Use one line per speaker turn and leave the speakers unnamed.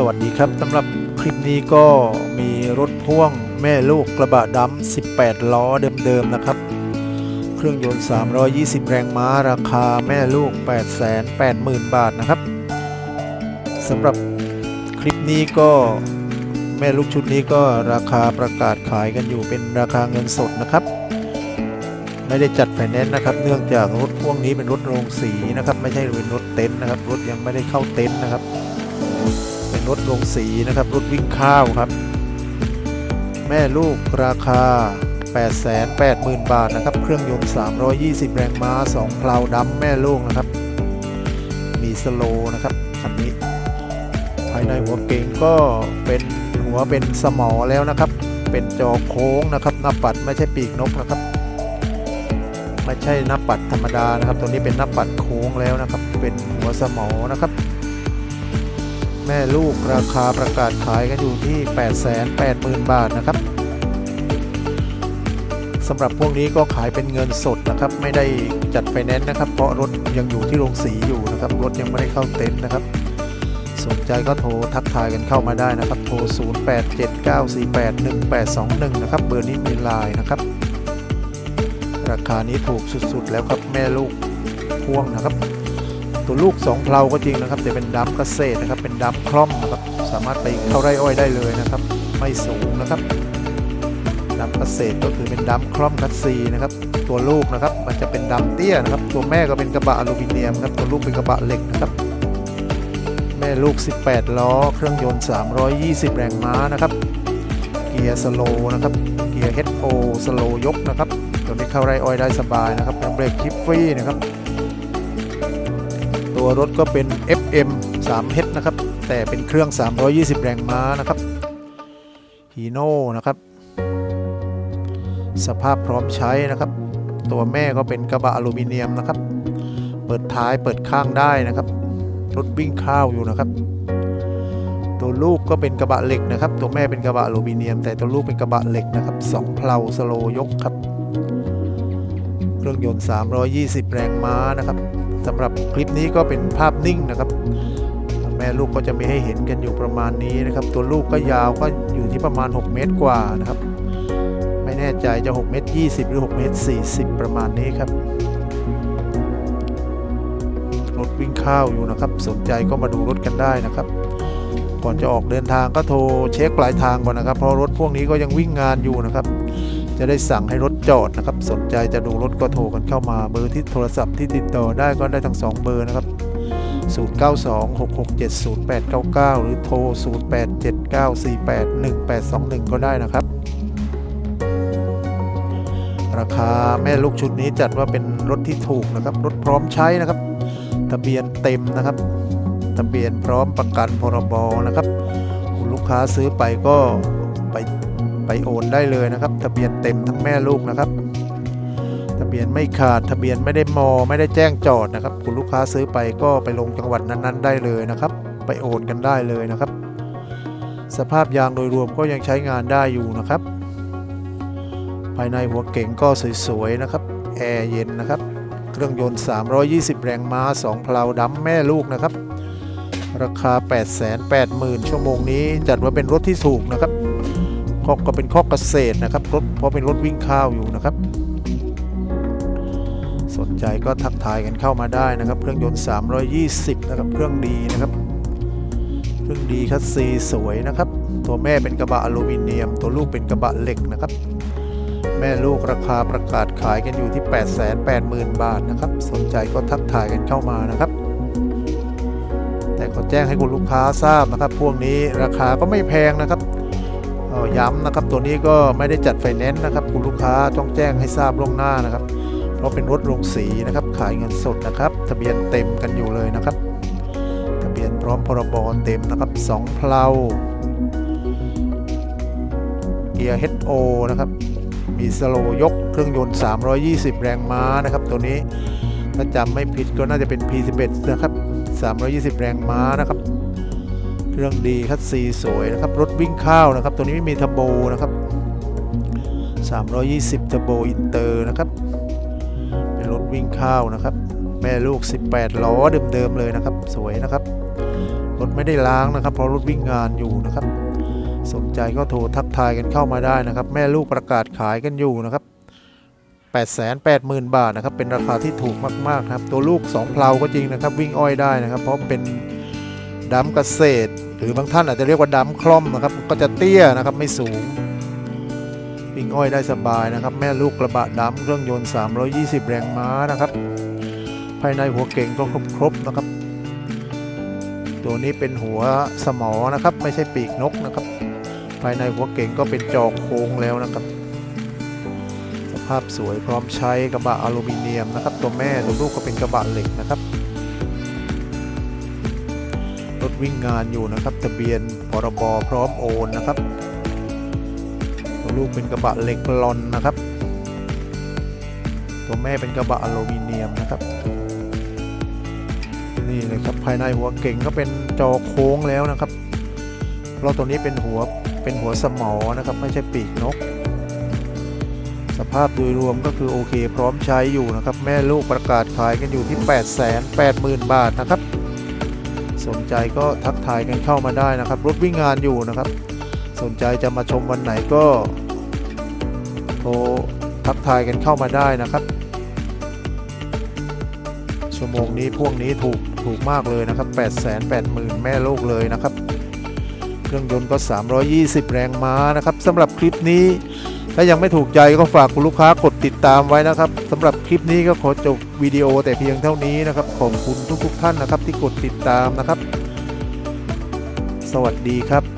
สวัสดีครับสำหรับคลิปนี้ก็มีรถพ่วงแม่ลูกกระบะดำ18 ล้อเดิมๆนะครับ เครื่องยนต์ 320 แรงม้าราคาแม่ลูก 880,000 บาทนะครับสำหรับคลิปนี้ก็แม่ลูกชุดนี้ก็ราคาประกาศขายกันอยู่เป็นราคาเงินสดนะครับ ไม่ได้จัดไฟแนนซ์นะครับ เนื่องจากรถพ่วงนี้เป็นรถโรงสีนะครับ ไม่ใช่เป็นรถเต็นท์นะครับ รถยังไม่ได้เข้าเต็นท์นะครับ รถโรงสีนะครับรถวิ่งข้าวครับ แม่ลูกราคา 880,000 บาทนะครับ เครื่องยนต์ 320 แรงม้า 2เพลาดำแม่ลูกนะครับ มีสโลนะครับคันนี้ ภายในหัวเก่งก็เป็นหัวเป็นสมอแล้วนะครับ เป็นจอโค้งนะครับหน้าปัดไม่ใช่ปีกนกนะครับไม่ใช่หน้าปัดธรรมดานะครับ ตัวนี้เป็นหน้าปัดโค้งแล้วนะครับ เป็นหัวสมอนะครับ แม่ลูกราคาประกาศขายกันอยู่ที่ 880,000 บาทนะครับสำหรับพวกนี้ก็ขายเป็นเงินสดนะครับ ไม่ได้จัดไฟแนนซ์นะครับ เพราะรถยังอยู่ที่โรงสีอยู่นะครับ รถยังไม่ได้เข้าเต็นท์นะครับ สนใจก็โทรทักทายกันเข้ามาได้นะครับ โทร 0879481821 นะครับ เบอร์นี้มีไลน์นะครับ ราคานี้ถูกสุดๆแล้วครับแม่ลูกพ่วงนะครับ ตัวลูก2เพลาก็จริงนะครับแต่เป็นดัมเกษตรนะครับ เป็นดัมคล่อมนะครับ สามารถไปเข้าไร่อ้อยได้เลยนะครับ ไม่สูงนะครับดัมเกษตรก็คือเป็นดัมคล่อมคัสซีนะครับ ตัวลูกนะครับ มันจะเป็นดัมเตี้ยนะครับ ตัวแม่ก็เป็นกระบะอลูมิเนียมครับ ตัวลูกเป็นกระบะเหล็กนะครับ แม่ลูก 18 ล้อ เครื่องยนต์ 320 แรงม้านะครับ เกียร์สโลนะครับ เกียร์ HO สโลยกนะครับ ตัวนี้เข้าไร่อ้อยได้สบายนะครับเบรกชิปฟรีนะครับ ตัวรถก็เป็น FM 3H นะครับ แต่เป็นเครื่อง 320 แรงม้านะครับฮีโน่นะครับ สภาพพร้อมใช้นะครับ ตัวแม่ก็เป็นกระบะอลูมิเนียมนะครับ เปิดท้ายเปิดข้างได้นะครับ รถวิ่งข้าวอยู่นะครับ ตัวลูกก็เป็นกระบะเหล็กนะครับ ตัวแม่เป็นกระบะอลูมิเนียม แต่ตัวลูกเป็นกระบะเหล็กนะครับสองเพลาสโลยกครับ เครื่องยนต์ 320 แรงม้านะครับ สำหรับคลิปนี้ก็เป็นภาพนิ่งนะครับ แม่ลูกก็จะมีให้เห็นกันอยู่ประมาณนี้นะครับ ตัวลูกก็ยาวก็อยู่ที่ประมาณ 6 เมตรกว่านะครับ ไม่แน่ใจจะ 6 เมตร 20 หรือ 6 เมตร 40 ประมาณนี้ครับรถวิ่งข้าวอยู่นะครับ สนใจก็มาดูรถกันได้นะครับ ก่อนจะออกเดินทางก็โทรเช็คปลายทางก่อนนะครับ เพราะรถพวกนี้ก็ยังวิ่งงานอยู่นะครับ จะได้สั่งให้รถจอดนะครับ สนใจจะดูรถก็โทรกันเข้ามาเบอร์ที่โทรศัพท์ที่ติดต่อได้ก็ได้ทั้ง 2 เบอร์นะครับ 0926670899 หรือโทร 0879481821 ก็ได้นะครับ ราคาแม่ลูกชุดนี้จัดว่าเป็นรถที่ถูกนะครับ รถพร้อมใช้นะครับ ทะเบียนเต็มนะครับ ทะเบียนพร้อมประกันพรบนะครับ คุณลูกค้าซื้อไปก็ ไปโอนได้เลยนะครับ ทะเบียนเต็มทั้งแม่ลูกนะครับ ทะเบียนไม่ขาดทะเบียนไม่ได้มอ ไม่ได้แจ้งจอดนะครับ คุณลูกค้าซื้อไปก็ไปลงจังหวัดนั้นๆ ได้เลยนะครับ ไปโอนกันได้เลยนะครับ สภาพยางโดยรวมก็ยังใช้งานได้อยู่นะครับ ภายในหัวเก๋งก็สวยๆนะครับแอร์เย็นนะครับ เครื่องยนต์ 320 แรงม้า 2 เพลาดำแม่ลูกนะครับ ราคา 880,000 ชั่วโมงนี้ จัดว่าเป็นรถที่ถูกนะครับ ข้อก็เป็นข้อเกษตรนะครับรถเพราะเป็นรถวิ่งข้าวอยู่นะครับ สนใจก็ทักทายกันเข้ามาได้นะครับ เครื่องยนต์ 320 นะครับ เครื่องดีนะครับ เครื่องดีคัสซีสวยนะครับ ตัวแม่เป็นกระบะอลูมิเนียม ตัวลูกเป็นกระบะเหล็กนะครับ แม่ลูกราคาประกาศขายกันอยู่ที่ 880,000 บาทนะครับ สนใจก็ทักทายกันเข้ามานะครับแต่ขอแจ้งให้คุณลูกค้าทราบนะครับ พวกนี้ราคาก็ไม่แพงนะครับ เอ่อย้ำนะครับตัวนี้ก็ไม่ได้จัดไฟแนนซ์นะครับคุณลูกค้าต้องแจ้งให้ทราบล่วงหน้านะครับ เพราะเป็นรถโรงสีนะครับขายเงินสดนะครับ ทะเบียนเต็มกันอยู่เลยนะครับ ทะเบียนพร้อมพรบเต็มนะครับสองเพลาเกียร์ HO นะครับมีสโลยกเครื่องยนต์ 320 แรงม้านะครับ ตัวนี้ถ้าจำไม่ผิดก็น่าจะเป็น P11 นะครับ 320 แรงม้านะครับ เครื่องดีคัสซีสวยนะครับ รถวิ่งข้าวนะครับ ตัวนี้ไม่มีทับโบนะครับ 320ทับโบอินเตอร์นะครับ เป็นรถวิ่งข้าวนะครับ แม่ลูก 18 ล้อเดิมๆเลยนะครับ สวยนะครับ รถไม่ได้ล้างนะครับ เพราะรถวิ่งงานอยู่นะครับ สนใจก็โทรทักทายกันเข้ามาได้นะครับ แม่ลูกประกาศขายกันอยู่นะครับ880,000 บาทนะครับ เป็นราคาที่ถูกมากๆนะครับ ตัวลูก 2 เพลาก็จริงนะครับ วิ่งอ้อยได้นะครับ เพราะเป็นดัมเกษตร หรือบางท่านอาจจะเรียกว่าดัมคล่อมนะครับ ก็จะเตี้ยนะครับไม่สูงวิ่งอ้อยได้สบายนะครับ แม่ลูกกระบะดำเครื่องยนต์ 320 แรงม้านะครับ ภายในหัวเก่งก็ครบๆนะครับ ตัวนี้เป็นหัวสมอนะครับ ไม่ใช่ปีกนกนะครับ ภายในหัวเก่งก็เป็นจอกโค้งแล้วนะครับ สภาพสวยพร้อมใช้กระบะอลูมิเนียมนะครับ ตัวแม่ตัวลูกก็เป็นกระบะเหล็กนะครับ วิ่งงานอยู่นะครับ ทะเบียนพรบพร้อมโอนนะครับตัวลูกเป็นกระบะเหล็กลอนนะครับ ตัวแม่เป็นกระบะอลูมิเนียมนะครับนี่เลยครับภายในหัวเก่งก็เป็นจอโค้งแล้วนะครับเราตัวนี้เป็นหัวเป็นหัวสมอนะครับ ไม่ใช่ปีกนก สภาพโดยรวมก็คือโอเค พร้อมใช้อยู่นะครับ แม่ลูกประกาศขายกันอยู่ที่ 8 8 0 0 0 0 บาทนะครับ สนใจก็ทักทายกันเข้ามาได้นะครับรถวิ่งงานอยู่นะครับ สนใจจะมาชมวันไหนก็โทรทักทายกันเข้ามาได้นะครับ ชั่วโมงนี้พวกนี้ถูกถูกมากเลยนะครับ 8 8 0 0 0 0 แม่ลูกเลยนะครับ เครื่องยนต์ก็ 320 แรงม้านะครับสำหรับคลิปนี้ ถ้ายังไม่ถูกใจก็ฝากคุณลูกค้ากดติดตามไว้นะครับสำหรับคลิปนี้ก็ขอจบวิดีโอแต่เพียงเท่านี้นะครับ ขอบคุณทุกๆท่านนะครับที่กดติดตามนะครับ สวัสดีครับ